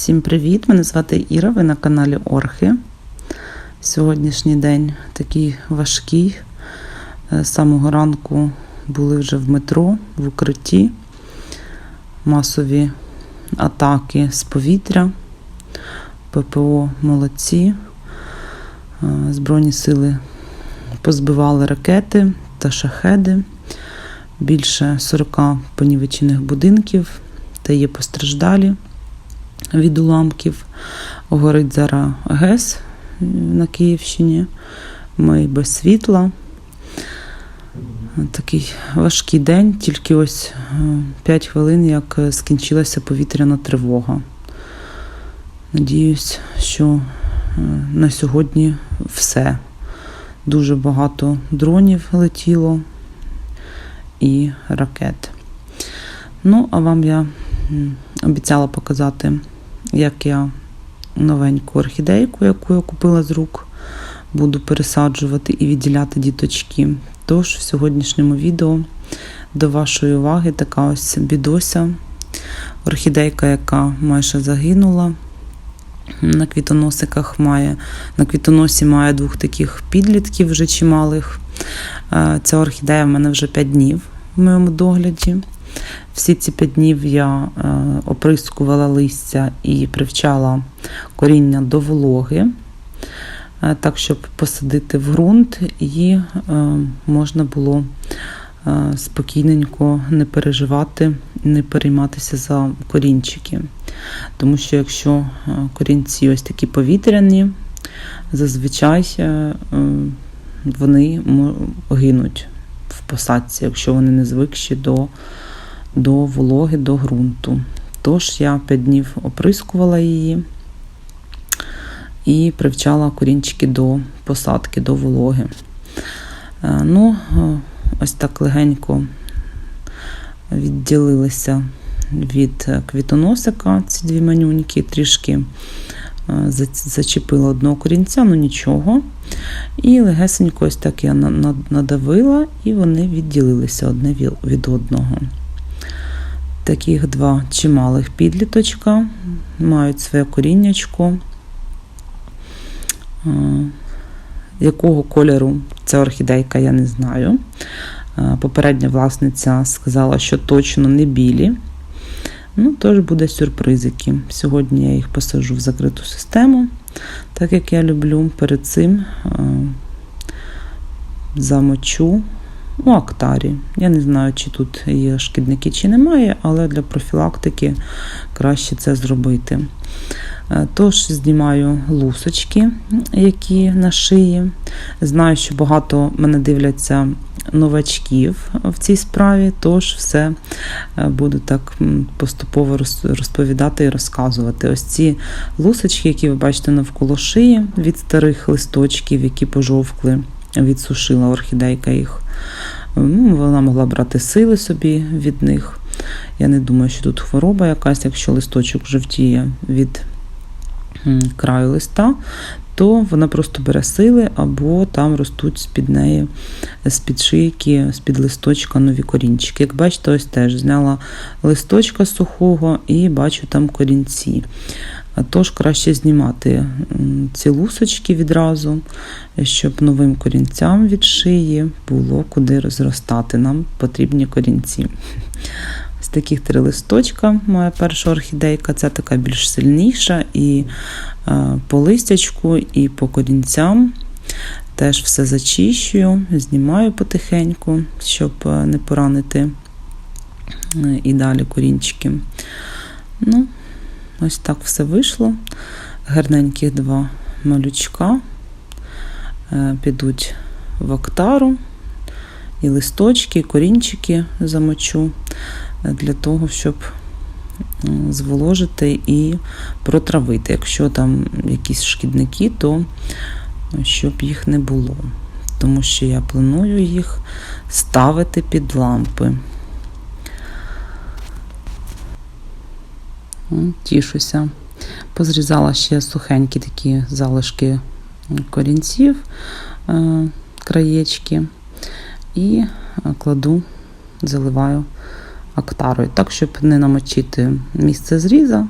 Всім привіт! Мене звати Іра, ви на каналі Орхи. Сьогоднішній день такий важкий. Е, З самого ранку були вже в метро, в укритті, масові атаки з повітря, ППО молодці. Е, Збройні сили позбивали ракети та шахеди. Більше 40 понівечених будинків та є постраждалі від уламків. Горить зараз ГЕС на Київщині. Ми без світла. Такий важкий день, тільки ось 5 хвилин, як скінчилася повітряна тривога. Надіюсь, що на сьогодні все. Дуже багато дронів летіло і ракет. Ну, а вам я обіцяла показати, як я новеньку орхідейку, яку я купила з рук, буду пересаджувати і відділяти діточки. Тож в сьогоднішньому відео до вашої уваги така ось бідося, орхідейка, яка майже загинула. На квітоносиках має, на квітоносі має двох таких підлітків вже чималих. Ця орхідея в мене вже 5 днів в моєму догляді. Всі ці 5 днів я оприскувала листя і привчала коріння до вологи, так, щоб посадити в ґрунт, і можна було спокійненько не переживати, не перейматися за корінчики. Тому що якщо корінці ось такі повітряні, зазвичай вони гинуть в посадці, якщо вони не звикші до, до вологи, до ґрунту. Тож я 5 днів оприскувала її і привчала корінчики до посадки, до вологи. Ну, ось так легенько відділилися від квітоносика ці дві манюньки, трішки зачепила одного корінця, ну нічого. І легесенько ось так я надавила, і вони відділилися одне від одного. Таких два чималих підліточка, мають своє коріннячко. Якого кольору ця орхідейка, я не знаю. Попередня власниця сказала, що точно не білі. Ну, тож буде сюрпризики. Сьогодні я їх посажу в закриту систему, так як я люблю. Перед цим замочу у актарі. Я не знаю, чи тут є шкідники, чи немає, але для профілактики краще це зробити. Тож, знімаю лусочки, які на шиї. Знаю, що багато мене дивляться новачків в цій справі, тож все буду так поступово розповідати і розказувати. Ось ці лусочки, які ви бачите навколо шиї від старих листочків, які пожовкли, відсушила орхідейка їх. Ну, Вона могла брати сили собі від них. Я не думаю, що тут хвороба якась, якщо листочок жовтіє від краю листа, то вона просто бере сили, або там ростуть з-під неї, з-під шийки, з-під листочка нові корінчики. Як бачите, ось теж зняла листочка сухого і бачу там корінці. Тож краще знімати ці лусочки відразу, щоб новим корінцям від шиї було куди розростати. Нам потрібні корінці. Ось таких три листочка моя перша орхідейка, це така більш сильніша, і по листячку, і по корінцям. Теж все зачищую, знімаю потихеньку, щоб не поранити і далі корінчики. Ну, Ось так все вийшло. Гарненьких два малючка підуть в октару, і листочки, і корінчики замочу для того, щоб зволожити і протравити. Якщо там якісь шкідники, то щоб їх не було. Тому що я планую їх ставити під лампи. Тішуся. Позрізала ще сухенькі такі залишки корінців, краєчки, і кладу, заливаю актарою. Так, щоб не намочити місце зріза,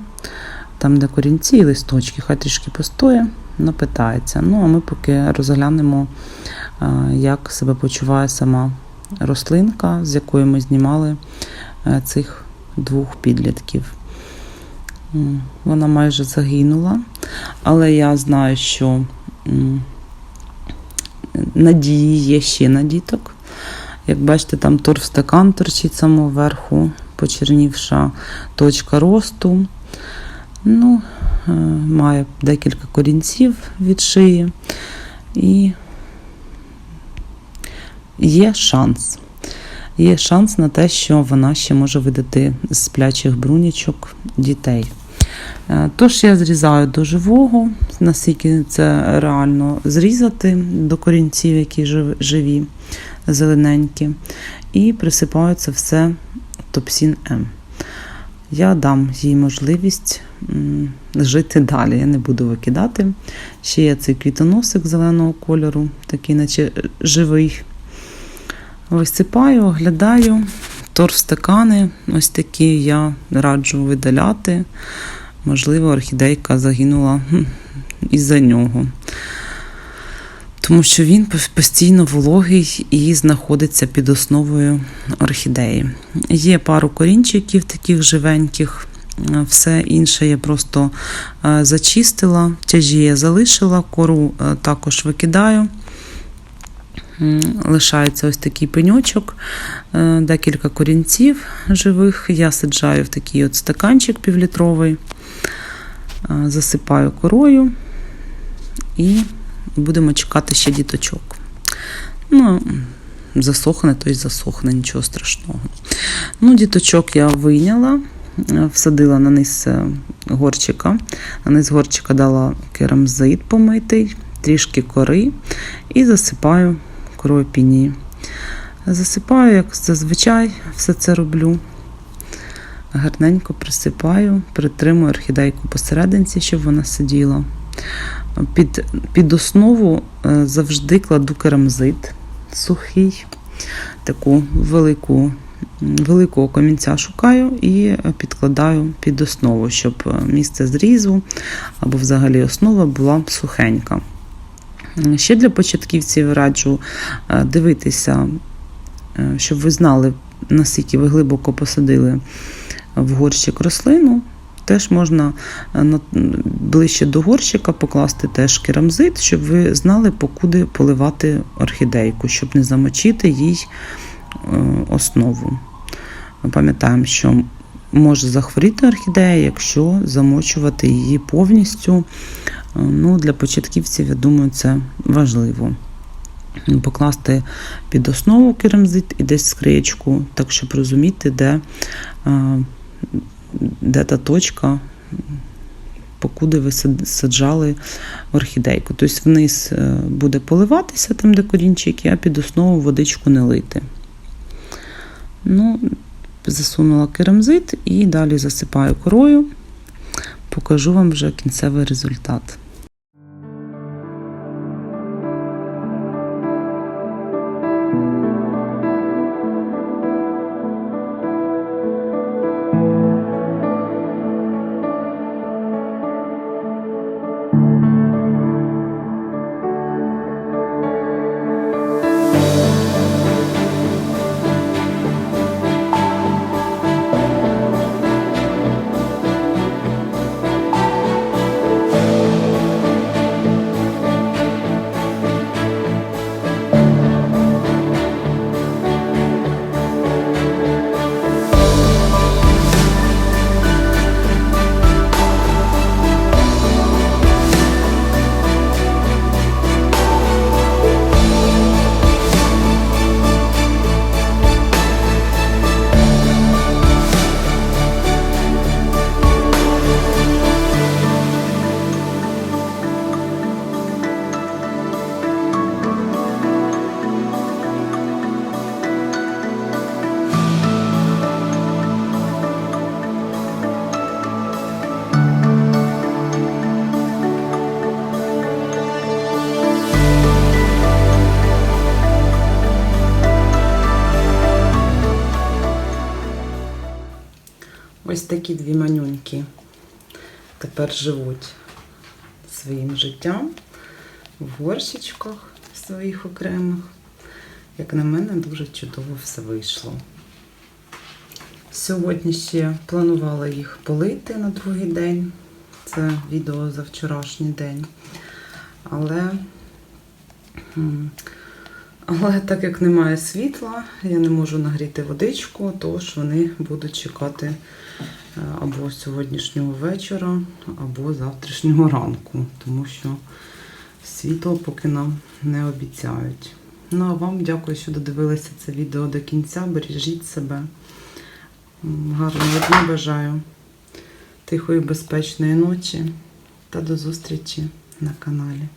там, де корінці і листочки, хай трішки постоє, напитається. Ну, а ми поки розглянемо, е, як себе почуває сама рослинка, з якої ми знімали е, цих двох підлітків. Вона майже загинула, але я знаю, що надії є ще на діток. Як бачите, там торфстакан торчить самого верху, почернівша точка росту. Ну, е, має декілька корінців від шиї. І є шанс. Є шанс на те, що вона ще може видати з сплячих брунічок дітей. Е, Тож я зрізаю до живого, наскільки це реально зрізати до корінців, які живі, зелененькі, і присипаю це все топсін М. Я дам їй можливість жити далі. Я не буду викидати. Ще є цей квітоносик зеленого кольору, такий, наче живий. Висипаю, оглядаю. Торфстакани ось такі я раджу видаляти. Можливо, орхідейка загинула із-за нього. Тому що він постійно вологий і знаходиться під основою орхідеї. Є пару корінчиків таких живеньких, е, все інше я просто е, зачистила, тяжі я залишила, кору е, також викидаю. Лишається ось такий пеньочок, е, декілька корінців живих. Я саджаю в такий от стаканчик півлітровий, е, засипаю корою і будемо чекати ще діточок. Ну, засохне, то й засохне, нічого страшного. Ну, діточок я вийняла, е, всадила на низ горчика. На низ горчика дала керамзит помитий, трішки кори і засипаю корою пінії. Засипаю, як зазвичай, все це роблю. Гарненько присипаю, притримую орхідейку посерединці, щоб вона сиділа. Під, під основу е, завжди кладу керамзит сухий, таку велику, великого камінця шукаю і підкладаю під основу, щоб місце зрізу або взагалі основа була сухенька. М, Ще для початківців раджу е, дивитися, е, щоб ви знали, наскільки ви глибоко посадили в горщик рослину. Теж можна е, ближче до горщика покласти теж керамзит, щоб ви знали, покуди поливати орхідейку, щоб не замочити їй е, основу. Пам'ятаємо, що може захворіти орхідея, якщо замочувати її повністю. Е, Ну, для початківців, я думаю, це важливо. Покласти під основу керамзит і десь скриєчку, так щоб розуміти, де, е, де та точка, покуди ви саджали орхідейку. Тобто вниз е, буде поливатися там, де корінчики, а під основу водичку не лити. Ну, засунула керамзит і далі засипаю корою. Покажу вам вже кінцевий результат. Ось такі дві манюньки тепер живуть своїм життям в горщичках своїх окремих. Як на мене, дуже чудово все вийшло. Сьогодні ще планувала їх полити на другий день. Це відео за вчорашній день. Але, але так як немає світла, я не можу нагріти водичку, тож вони будуть чекати е, або сьогоднішнього вечора, або завтрашнього ранку, тому що світло поки нам не обіцяють. Ну а вам дякую, що додивилися це відео до кінця. Бережіть себе. Гарного дня бажаю, тихої, безпечної ночі та до зустрічі на каналі.